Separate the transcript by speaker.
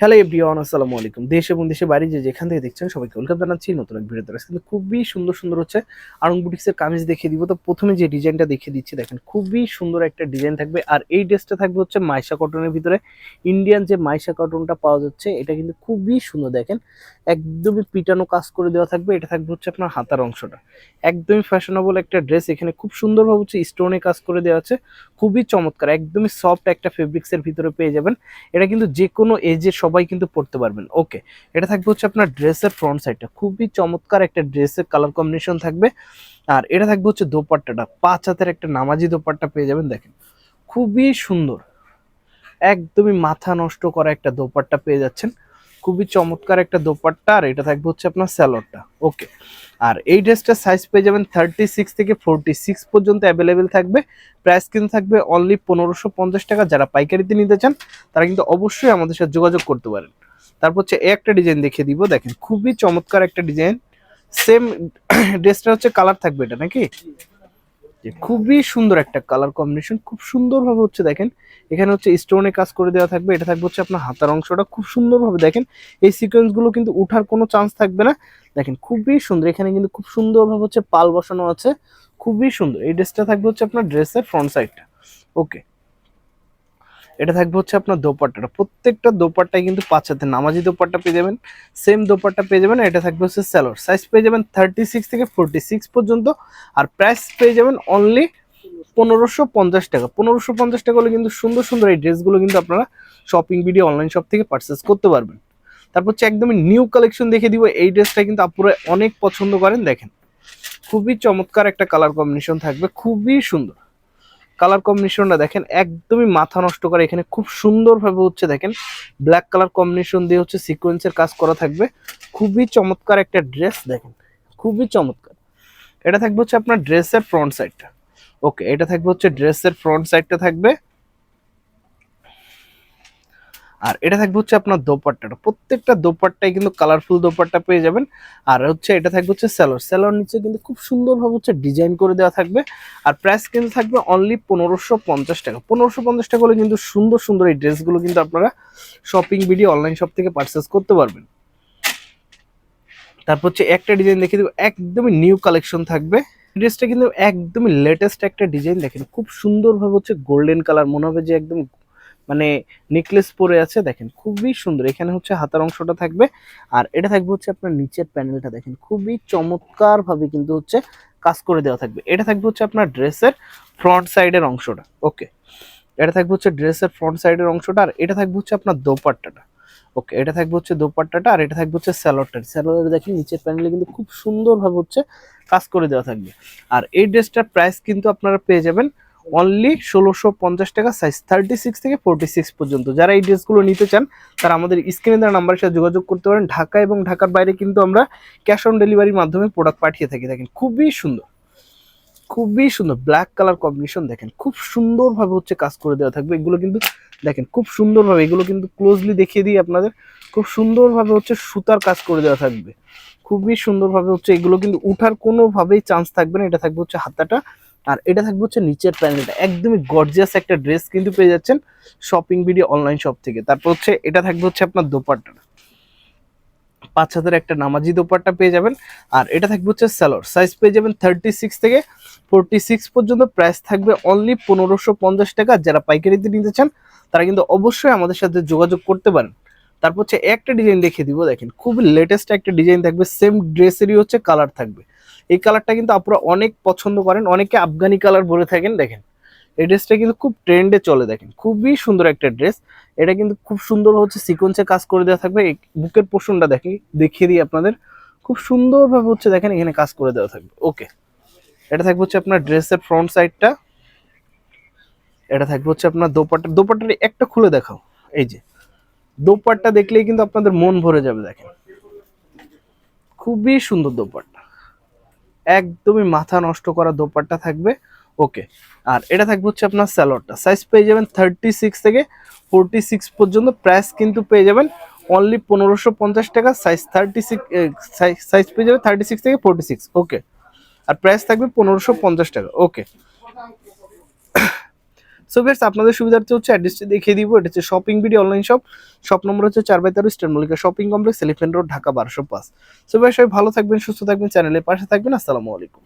Speaker 1: Hello everyone আসসালামু আলাইকুম। দেশ এবং দেশের বাইরে যে যেখান থেকে দেখছেন সবাইকে ওয়েলকাম জানাচ্ছি নতুন এক ভিডিও দ্বারা কিন্তু খুবই সুন্দর সুন্দর হচ্ছে আরং বুটিক্সের কামিজ দেখিয়ে দিব। তো প্রথমে যে ডিজাইনটা দেখিয়ে দিচ্ছি, দেখেন খুবই সুন্দর একটা ডিজাইন থাকবে। আর এই ড্রেসটা থাকবে হচ্ছে মাইশা কটনের ভিতরে। ইন্ডিয়ান যে মাইশা কটনটা পাওয়া যাচ্ছে, এটা কিন্তু খুবই সুন্দর, দেখেন। একদমই পিটানো কাজ করে দেওয়া থাকবে। এটা থাকবে হচ্ছে আপনার হাতার অংশটা। একদমই ফ্যাশনেবল একটা ড্রেস এখানে খুব সুন্দরভাবে হচ্ছে স্টোনে কাজ করে দেওয়া আছে। খুবই চমৎকার। একদমই সফট একটা ফেব্রিক্সের ভিতরে পেয়ে যাবেন। এটা কিন্তু যে কোনো এজের সবাই কিন্তু পড়তে পারবেন। ওকে, এটা থাকবে হচ্ছে আপনার ড্রেসের ফ্রন্ট সাইডটা খুবই চমৎকার একটা ড্রেসের কালার কম্বিনেশন থাকবে। আর এটা থাকবে হচ্ছে দোপাট্টাটা। পাঁচ হাতের একটা নামাজি দোপাট্টা পেয়ে যাবেন, দেখেন। খুবই সুন্দর। একদমই মাথা নষ্ট করা একটা দোপাট্টা পেয়ে যাচ্ছেন। খুবই চমৎকার একটা দোপাট্টা, আর এটা থাকবে হচ্ছে আপনার স্যালোডটা। ওকে, আর এই ড্রেসটার সাইজ পেয়ে যাবেন থার্টি সিক্স থেকে ফোরটি সিক্স পর্যন্ত অ্যাভেলেবেল থাকবে। প্রাইস কিন্তু থাকবে অনলি পনেরোশো পঞ্চাশ টাকা। যারা পাইকারিতে নিতে চান, তারা কিন্তু অবশ্যই আমাদের সাথে যোগাযোগ করতে পারেন। তারপর হচ্ছে একটা ডিজাইন দেখিয়ে দিব। দেখেন, খুবই চমৎকার একটা ডিজাইন সেম ড্রেসটা হচ্ছে কালার থাকবে এটা, নাকি? যে খুবই সুন্দর একটা কালার কম্বিনেশন খুব সুন্দরভাবে হচ্ছে দেখেন, এখানে হচ্ছে স্টোনে কাজ করে দেওয়া থাকবে, এটা থাকবে হচ্ছে আপনার হাতার অংশটা, খুব সুন্দরভাবে দেখেন, এই সিকোয়েন্সগুলো কিন্তু উঠার কোনো চান্স থাকবে না। দেখেন খুবই সুন্দর, এখানে কিন্তু খুব সুন্দরভাবে হচ্ছে পাল বসানো আছে, খুবই সুন্দর, এই ড্রেসটা থাকবে হচ্ছে আপনার ড্রেসের ফ্রন্ট সাইডটা ওকে এটা থাকবে হচ্ছে আপনার দোপাট্টাটা। প্রত্যেকটা দোপাট্টায় কিন্তু পাঁচ হাতে নামাজি দোপাট্টা পেয়ে যাবেন সেম দোপাট্টা পেয়ে যাবেন, এটা থাকবে হচ্ছে স্যালোর সাইজ পেয়ে যাবেন থার্টি সিক্স থেকে ফোরটি সিক্স পর্যন্ত, আর প্রাইস পেয়ে যাবেন অনলি পনেরোশো পঞ্চাশ টাকা। পনেরোশো পঞ্চাশ টাকা হলে কিন্তু সুন্দর সুন্দর এই ড্রেসগুলো কিন্তু আপনারা শপিং ভিডিও অনলাইন শপ থেকে পারচেস করতে পারবেন। তারপর হচ্ছে একদমই নিউ কালেকশন দেখে দিব, এই ড্রেসটা কিন্তু আপনারা অনেক পছন্দ করেন, দেখেন। খুবই চমৎকার একটা কালার কম্বিনেশন থাকবে, খুবই সুন্দর। কালার কম্বিনেশনটা দেখেন, একদমই মাথা নষ্ট করে এখানে খুব সুন্দরভাবে হচ্ছে দেখেন ব্ল্যাক কালার কম্বিনেশন দিয়ে হচ্ছে সিকোয়েন্সের কাজ করা থাকবে। খুবই চমৎকার একটা ড্রেস দেখেন, খুবই চমৎকার। এটা থাকবে হচ্ছে আপনার ড্রেসের ফ্রন্ট সাইডটা ওকে এটা থাকবে হচ্ছে ড্রেসের ফ্রন্ট সাইডটা থাকবে। আর এটা থাকবে হচ্ছে আপনার দোপাট্টাটা প্রত্যেকটা দোপাট্টায় কিন্তু কালারফুল দোপাট্টা পেয়ে যাবেন। আর হচ্ছে এটা থাকবে হচ্ছে স্যালোর স্যালোর নিচে কিন্তু খুব সুন্দরভাবে হচ্ছে ডিজাইন করে দেওয়া থাকবে। আর প্রাইস কিন্তু থাকবে অনলি পনেরোশো পঞ্চাশ টাকা। পনেরোশো পঞ্চাশ টাকা হলে কিন্তু সুন্দর সুন্দর এই ড্রেসগুলো কিন্তু আপনারা শপিং ভিডিও অনলাইন শপ থেকে পারচেস করতে পারবেন। তারপর হচ্ছে একটা ডিজাইন দেখে দেবো। একদমই নিউ কালেকশন থাকবে। ড্রেসটা কিন্তু একদমই লেটেস্ট একটা ডিজাইন দেখেন খুব সুন্দরভাবে হচ্ছে গোল্ডেন কালার মনে হবে যে একদম মানে নেকলেস পরে আছে, দেখেন খুবই সুন্দর। এখানে হচ্ছে হাতার অংশটা থাকবে আর এটা থাকবে হচ্ছে আপনার নিচের প্যানেলটা দেখেন খুবই চমৎকার ভাবে কিন্তু হচ্ছে কাজ করে দেওয়া থাকবে। এটা থাকবে হচ্ছে আপনার ড্রেসের ফ্রন্ট সাইডের অংশটা ওকে এটা থাকবে হচ্ছে ড্রেসের ফ্রন্ট সাইডের অংশটা আর এটা থাকবে হচ্ছে আপনার দোপাট্টাটা ওকে এটা থাকবে হচ্ছে দোপাট্টাটা আর এটা থাকবে হচ্ছে স্যালোডটা স্যালোডের দেখেন নিচের প্যানেলে কিন্তু খুব সুন্দরভাবে হচ্ছে কাজ করে দেওয়া থাকবে। আর এই ড্রেসটার প্রাইস কিন্তু আপনারা পেয়ে যাবেন অনলি ষোলোশো পঞ্চাশ টাকা সাইজ থার্টি সিক্স থেকে ফোরটি সিক্স পর্যন্ত। যারা এই ড্রেসগুলো নিতে চান, তারা আমাদের স্ক্রিনে দেওয়া নাম্বারের সাথে যোগাযোগ করতে পারেন। ঢাকা এবং ঢাকার বাইরে কিন্তু আমরা ক্যাশ অন ডেলিভারির মাধ্যমে প্রোডাক্ট পাঠিয়ে থাকি। দেখেন, খুবই সুন্দর। খুবই সুন্দর। ব্ল্যাক কালার কম্বিনেশন দেখেন, খুব সুন্দরভাবে হচ্ছে কাজ করে দেওয়া থাকবে। এগুলো কিন্তু দেখেন, খুব সুন্দরভাবে, এগুলো কিন্তু ক্লোজলি দেখিয়ে দিই আপনাদের। খুব সুন্দরভাবে হচ্ছে সুতার কাজ করে দেওয়া থাকবে। খুবই সুন্দরভাবে হচ্ছে এগুলো কিন্তু উঠার কোনোভাবেই চান্স থাকবে না। এটা থাকবে হচ্ছে হাতাটা আর এটা থাকবে হচ্ছে নিচের প্যানেলটা। একদমই গর্জিয়াস একটা ড্রেস কিন্তু পেয়ে যাচ্ছেন শপিং ভিডিও অনলাইন শপ থেকে। তারপর হচ্ছে এটা থাকবে হচ্ছে আপনার দোপাট্টাটা পাঁচ হাতের একটা নামাজি দোপাট্টা পেয়ে যাবেন। আর এটা থাকবে হচ্ছে স্যালোর সাইজ পেয়ে যাবেন থার্টি সিক্স থেকে ফোরটি সিক্স পর্যন্ত। প্রাইস থাকবে অনলি পনেরোশো পঞ্চাশ টাকা। যারা পাইকারিতে নিতে চান, তারা কিন্তু অবশ্যই আমাদের সাথে যোগাযোগ করতে পারেন। তারপর হচ্ছে একটা ডিজাইন দেখিয়ে দিব। দেখেন, খুবই লেটেস্ট একটা ডিজাইন থাকবে। সেম ড্রেসেরই হচ্ছে কালার থাকবে। এই কালারটা কিন্তু আপনারা অনেক পছন্দ করেন, অনেকে আফগানি কালার বলে থাকেন, দেখেন। এই ড্রেসটা কিন্তু খুব ট্রেন্ডে চলে, দেখেন। খুবই সুন্দর একটা ড্রেস। এটা কিন্তু খুব সুন্দর হচ্ছে সিকোয়েন্সে কাজ করে দেওয়া থাকবে। বুকের পোর্শনটা দেখি দেখিয়ে দিই আপনাদের। খুব সুন্দরভাবে হচ্ছে দেখেন, এখানে কাজ করে দেওয়া থাকবে। ওকে এটা থাকবে হচ্ছে আপনার ড্রেসের ফ্রন্ট সাইডটা এটা থাকবে হচ্ছে আপনার দোপাট্টা। দোপাট্টার একটা খুলে দেখাও। এই যে, দোপাট্টা দেখলেই কিন্তু আপনাদের মন ভরে যাবে, দেখেন। খুবই সুন্দর দোপাট্টা। একদমই মাথা নষ্ট করা দোপাট্টা থাকবে। ওকে, আর এটা থাকবে হচ্ছে আপনার স্যালোডটা সাইজ পেয়ে যাবেন থার্টি সিক্স থেকে ফোরটি সিক্স পর্যন্ত। প্রাইস কিন্তু পেয়ে যাবেন অনলি পনেরোশো পঞ্চাশ টাকা। সাইজ থার্টি সিক্স সাইজ পেয়ে যাবে থার্টি সিক্স থেকে ফোরটি সিক্স ওকে, আর প্রাইস থাকবে পনেরোশো পঞ্চাশ টাকা। ওকে সো বেশ আপনাদের সুবিধার্থে হচ্ছে অ্যাড্রেসটি দেখিয়ে দিব। এটা হচ্ছে shopping BD online shop shop number হচ্ছে চার বাই তেরো star Mallika shopping complex elephant road Dhaka বারোশো পাঁচ। সো ভাই সবাই ভালো থাকবেন, সুস্থ থাকবেন চ্যানেলের পাশে থাকবেন। আসসালামু আলাইকুম।